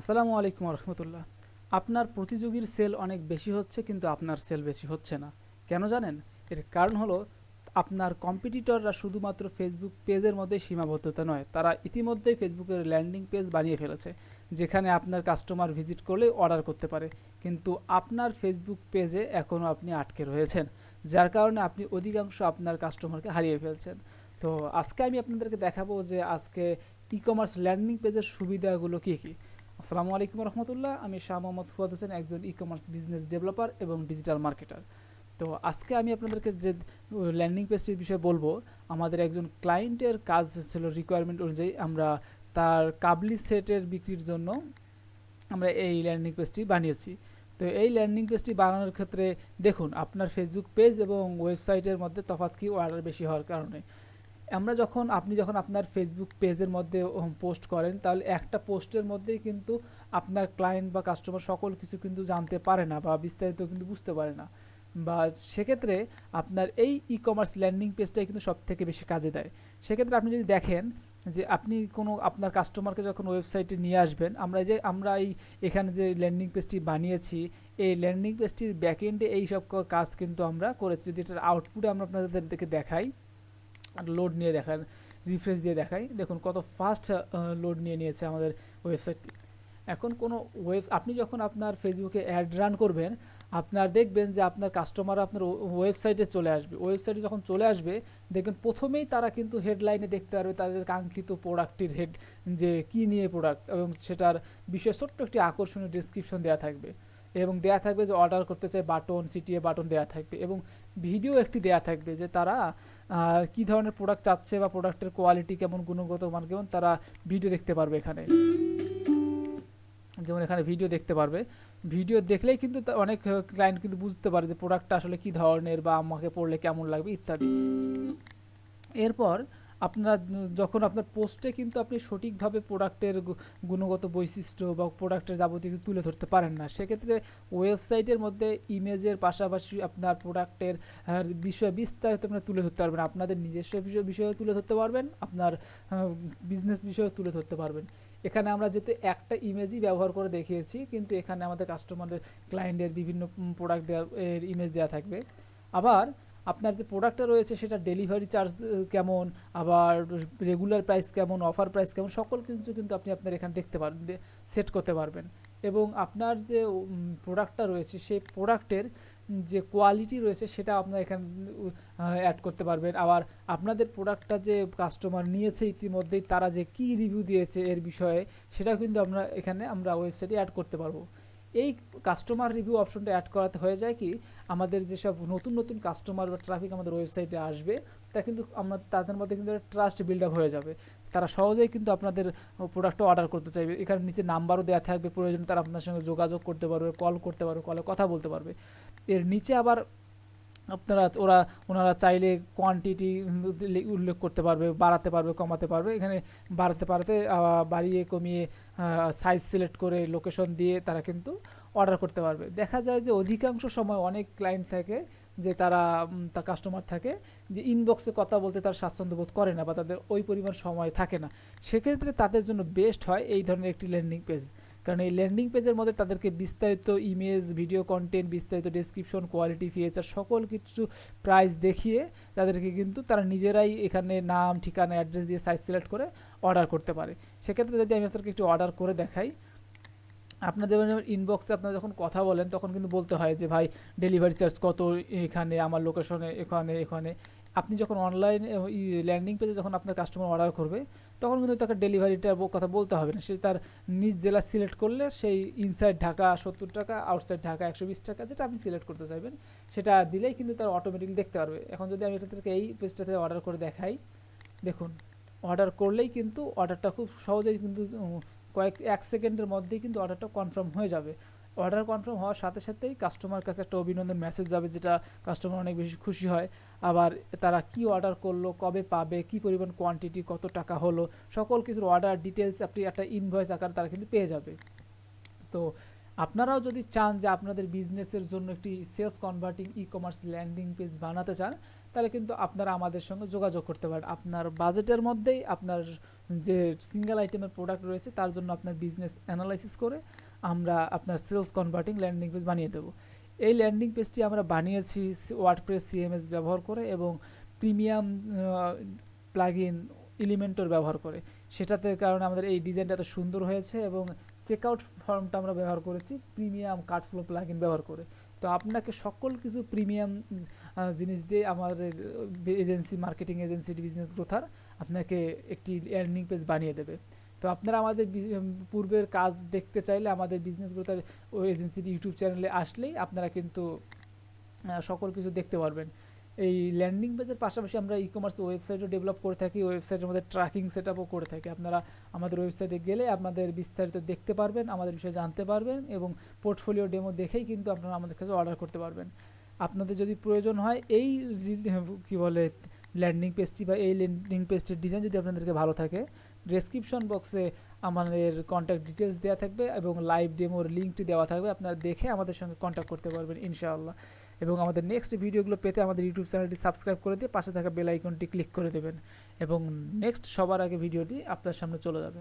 আসসালামু আলাইকুম রহমতুল্লাহ আপনার প্রতিযোগীর সেল অনেক বেশি হচ্ছে, কিন্তু আপনার সেল বেশি হচ্ছে না। কেন জানেন? এর কারণ হলো, আপনার কম্পিটিটররা শুধুমাত্র ফেসবুক পেজের মধ্যে সীমাবদ্ধতা নয়, তারা ইতিমধ্যেই ফেসবুকের ল্যান্ডিং পেজ বানিয়ে ফেলেছে, যেখানে আপনার কাস্টমার ভিজিট করলে অর্ডার করতে পারে। কিন্তু আপনার ফেসবুক পেজে এখনও আপনি আটকে রয়েছেন, যার কারণে আপনি অধিকাংশ আপনার কাস্টমারকে হারিয়ে ফেলছেন। তো আজকে আমি আপনাদেরকে দেখাবো যে আজকে ই কমার্স ল্যান্ডিং পেজের সুবিধাগুলো কী কী। আসসালামু আলাইকুম রহমতুল্লাহ। আমি শাহ মোহাম্মদ ফুয়াদ হোসেন, একজন ই কমার্স বিজনেস ডেভেলপার এবং ডিজিটাল মার্কেটার তো আজকে আমি আপনাদেরকে যে ল্যান্ডিং পেজটির বিষয়ে বলব, আমাদের একজন ক্লায়েন্টের কাজ ছিল রিকোয়ারমেন্ট অনুযায়ী আমরা তার কাবলি সেটের বিক্রির জন্য আমরা এই ল্যান্ডিং পেজটি বানিয়েছি। তো এই ল্যান্ডিং পেজটি বানানোর ক্ষেত্রে দেখুন, আপনার ফেসবুক পেজ এবং ওয়েবসাইটের মধ্যে তফাৎ কি অর্ডার বেশি হওয়ার কারণে। আমরা যখন, আপনি যখন আপনার ফেসবুক পেজের মধ্যে পোস্ট করেন, তাহলে একটা পোস্টের মধ্যেই কিন্তু আপনার ক্লায়েন্ট বা কাস্টমার সকল কিছু কিন্তু জানতে পারে না বা বিস্তারিত কিন্তু বুঝতে পারে না। বা সেক্ষেত্রে আপনার এই ই কমার্স ল্যান্ডিং পেজটাই কিন্তু সব থেকে বেশি কাজে দেয়। সেক্ষেত্রে আপনি যদি দেখেন যে আপনি কোনো, আপনার কাস্টমারকে যখন ওয়েবসাইটে নিয়ে আসবেন, আমরা যে, আমরা এই এখানে যে ল্যান্ডিং পেজটি বানিয়েছি, এই ল্যান্ডিং পেজটির ব্যাকএন্ডে এই সব কাজ কিন্তু আমরা করেছি। যদি এটার আউটপুটে আমরা আপনাদেরকে দেখাই লোড নিয়ে দেখান রিফ্রেশ দিয়ে দেখাই দেখুন কত ফাস্ট লোড নিয়ে নিয়েছে আমাদের ওয়েবসাইটটি এখন কোনো ওয়েব আপনি যখন আপনার ফেসবুকে অ্যাড রান করবেন, আপনার দেখবেন যে আপনার কাস্টমার আপনার ওয়েবসাইটে চলে আসবে। ওয়েবসাইটে যখন চলে আসবে, দেখবেন প্রথমেই তারা কিন্তু হেডলাইনে দেখতে পারবে তাদের কাঙ্ক্ষিত প্রোডাক্টটির হেড যে কী নিয়ে প্রোডাক্ট এবং সেটার বিষয়ে ছোট্ট একটি আকর্ষণীয় ডিসক্রিপশন দেওয়া থাকবে। এবং দেয়া থাকবে যে অর্ডার করতে চাই বাটন সিটিএ বাটন দেওয়া থাকবে। এবং ভিডিও একটি দেয়া থাকবে যে তারা কি ধরনের প্রোডাক্ট চাচ্ছে বা প্রোডাক্টের কোয়ালিটি কেমন, গুণগত মান কেমন, তারা ভিডিও দেখতে পারবে এখানে। যেমন এখানে ভিডিও দেখতে পারবে। ভিডিও দেখলেই কিন্তু অনেক ক্লায়েন্ট কিন্তু বুঝতে পারে যে প্রোডাক্টটা আসলে কি ধরনের বা আমাকে পড়লে কেমন লাগবে, ইত্যাদি। এরপর আপনারা যখন আপনার পোস্টে কিন্তু আপনি সঠিকভাবে প্রোডাক্টের গুণগত বৈশিষ্ট্য বা প্রোডাক্টের যাবতীয় তুলে ধরতে পারেন না। সেক্ষেত্রে ওয়েবসাইটের মধ্যে ইমেজের পাশাপাশি আপনার প্রোডাক্টের আহ, বিষয়ে বিস্তারিত আপনারা তুলে ধরতে পারবেন। আপনাদের নিজস্ব বিষয় বিষয়ে তুলে ধরতে পারবেন আপনার বিজনেস বিষয়ে তুলে ধরতে পারবেন। এখানে আমরা যেহেতু একটা ইমেজই ব্যবহার করে দেখিয়েছি কিন্তু এখানে আমাদের কাস্টমারদের ক্লায়েন্টের বিভিন্ন প্রোডাক্ট দেওয়া ইমেজ দেওয়া থাকবে। আবার আপনার যে প্রোডাক্টটা রয়েছে, সেটা ডেলিভারি চার্জ কেমন? আবার রেগুলার প্রাইস কেমন? অফার প্রাইস কেমন? সকল কিছু কিন্তু আপনি আপনার এখানে দেখতে পারবেন সেট করতে পারবেন। এবং আপনার যে প্রোডাক্টটা রয়েছে, সেই প্রোডাক্টের যে কোয়ালিটি রয়েছে, সেটা আপনার এখানে অ্যাড করতে পারবেন। আবার আপনাদের প্রোডাক্টটা যে কাস্টমার নিয়েছে ইতিমধ্যেই, তারা যে কী রিভিউ দিয়েছে এর বিষয়ে, সেটাও কিন্তু আমরা এখানে, আমরা ওয়েবসাইটে অ্যাড করতে পারব। এই কাস্টমার রিভিউ অপশনটা অ্যাড করাতে হয়ে যায় কি, আমাদের যেসব নতুন নতুন কাস্টমার বা ট্রাফিক আমাদের ওয়েবসাইটে আসবে, তা কিন্তু আমরা, তাদের মধ্যে কিন্তু ট্রাস্ট বিল্ড আপ হয়ে যাবে। তারা সহজেই কিন্তু আপনাদের প্রোডাক্টটা অর্ডার করতে চাইবে। এখানে নিচে নাম্বারও দেওয়া থাকবে প্রয়োজন, তারা আপনার সঙ্গে যোগাযোগ করতে পারবে কল করতে পারবে কলে কথা বলতে পারবে। এর নিচে আবার আপনারা ওরা, ওনারা চাইলে কোয়ান্টিটি উল্লেখ করতে পারবে, বাড়াতে পারবে, কমাতে পারবে। এখানে বাড়াতে পারতে বাড়িয়ে কমিয়ে সাইজ সিলেক্ট করে লোকেশন দিয়ে তারা কিন্তু অর্ডার করতে পারবে। দেখা যায় যে অধিকাংশ সময় অনেক ক্লায়েন্ট থাকে যে তারা তা কাস্টমার থাকে যে ইনবক্সে কথা বলতে তার স্বাচ্ছন্দ্য বোধ করে না বা তাদের ওই পরিমাণ সময় থাকে না। সেক্ষেত্রে তাদের জন্য বেস্ট হয় এই ধরনের একটি ল্যান্ডিং পেজ কারণ এই ল্যান্ডিং পেজের মধ্যে তাদেরকে বিস্তারিত ইমেজ, ভিডিও কন্টেন্ট বিস্তারিত ডেসক্রিপশন কোয়ালিটি ফিচার সকল কিছু প্রাইস দেখিয়ে তাদেরকে কিন্তু তারা নিজেরাই এখানে নাম, ঠিকানা অ্যাড্রেস দিয়ে সাইজ সিলেক্ট করে অর্ডার করতে পারে। সেক্ষেত্রে যদি আমি আপনাদেরকে একটু অর্ডার করে দেখাই, আপনাদের ইনবক্সে আপনারা যখন কথা বলেন, তখন কিন্তু বলতে হয় যে, ভাই ডেলিভারি চার্জ কত এখানে, আমার লোকেশনে এখানে এখানে। আপনি যখন অনলাইন ল্যান্ডিং পেজে যখন আপনার কাস্টমার অর্ডার করবে তখন কিন্তু তাকে ডেলিভারিটার কথা বলতে হবে না। সে তার নিজ জেলা সিলেক্ট করলে সেই ইনসাইড ঢাকা সত্তর টাকা আউটসাইড ঢাকা একশো বিশ টাকা যেটা আপনি সিলেক্ট করতে চাইবেন, সেটা দিলেই কিন্তু তার অটোমেটিকলি দেখতে পারবে। এখন যদি আমি এটা থেকে এই পেজটাতে অর্ডার করে দেখাই, দেখুন অর্ডার করলেই কিন্তু অর্ডারটা খুব সহজেই কিন্তু কয়েক, এক সেকেন্ডের মধ্যেই কিন্তু অর্ডারটা কনফার্ম হয়ে যাবে। অর্ডার কনফার্ম হওয়ার সাথে সাথেই কাস্টমার কাছে একটা অভিনন্দন মেসেজ যাবে যেটা কাস্টমার অনেক বেশি খুশি হয়। আবার তারা কি অর্ডার করল, কবে পাবে, কি পরিমাণ কোয়ান্টিটি কত টাকা হলো, সকল কিছুর অর্ডার ডিটেলস আপনি একটা ইনভয়েস আকার তারা কিন্তু পেয়ে যাবে। তো আপনারাও যদি চান যে আপনাদের বিজনেসের জন্য একটি sales converting e commerce landing page বানাতে চান, তাহলে কিন্তু আপনারা আমাদের সঙ্গে যোগাযোগ করতে পারেন। আপনার বাজেটের মধ্যেই আপনার যে সিঙ্গেল আইটেমের প্রোডাক্ট রয়েছে, তার জন্য আপনার বিজনেস অ্যানালাইসিস করে আমরা আপনার সেলস কনভার্টিং ল্যান্ডিং পেজ বানিয়ে দেবো। এই ল্যান্ডিং পেজটি আমরা বানিয়েছি ওয়ার্ডপ্রেস সিএমএস ব্যবহার করে এবং প্রিমিয়াম প্লাগইন এলিমেন্টর ব্যবহার করে। সেটাতে কারণে আমাদের এই ডিজাইনটা এত সুন্দর হয়েছে এবং চেকআউট ফর্মটা আমরা ব্যবহার করেছি প্রিমিয়াম কার্ডফ্লো প্লাগইন ব্যবহার করে। তো আপনাকে সকল কিছু প্রিমিয়াম জিনিস দিয়ে আমাদের এজেন্সি মার্কেটিং এজেন্সি বিজনেস গ্রোথার আপনাকে একটি ল্যান্ডিং পেজ বানিয়ে দেবে। তো আপনারা আমাদের পূর্বের কাজ দেখতে চাইলে আমাদের বিজনেস গ্রোথার ওই এজেন্সির ইউটিউব চ্যানেলে আসলেই আপনারা কিন্তু সকল কিছু দেখতে পারবেন। এই ল্যান্ডিং পেজের পাশাপাশি আমরা ই কমার্স ওয়েবসাইটও ডেভেলপ করে থাকি ওয়েবসাইটের মধ্যে ট্র্যাকিং সেট আপও করে থাকি। আপনারা আমাদের ওয়েবসাইটে গেলে আপনাদের বিস্তারিত দেখতে পারবেন, আমাদের বিষয়ে জানতে পারবেন এবং পোর্টফোলিও ডেমো দেখেই কিন্তু আপনারা আমাদের কাছে অর্ডার করতে পারবেন। আপনাদের যদি প্রয়োজন হয়, এই কি বলে ল্যান্ডিং পেজটি বা এই ল্যান্ডিং পেজটির ডিজাইন যদি আপনাদেরকে ভালো থাকে ডেসক্রিপশন বক্সে আমাদের কন্ট্যাক্ট ডিটেলস দেওয়া থাকবে এবং লাইভ ডেমোর লিঙ্কটি দেওয়া থাকবে। আপনারা দেখে আমাদের সঙ্গে কন্ট্যাক্ট করতে পারবেন, ইনশাআল্লাহ। এবং আমাদের নেক্সট ভিডিওগুলো পেতে আমাদের ইউটিউব চ্যানেলটি সাবস্ক্রাইব করে দিয়ে পাশে থাকা বেল আইকনটি ক্লিক করে দেবেন। এবং নেক্সট সবার আগে ভিডিওটি আপনার সামনে চলে যাবে।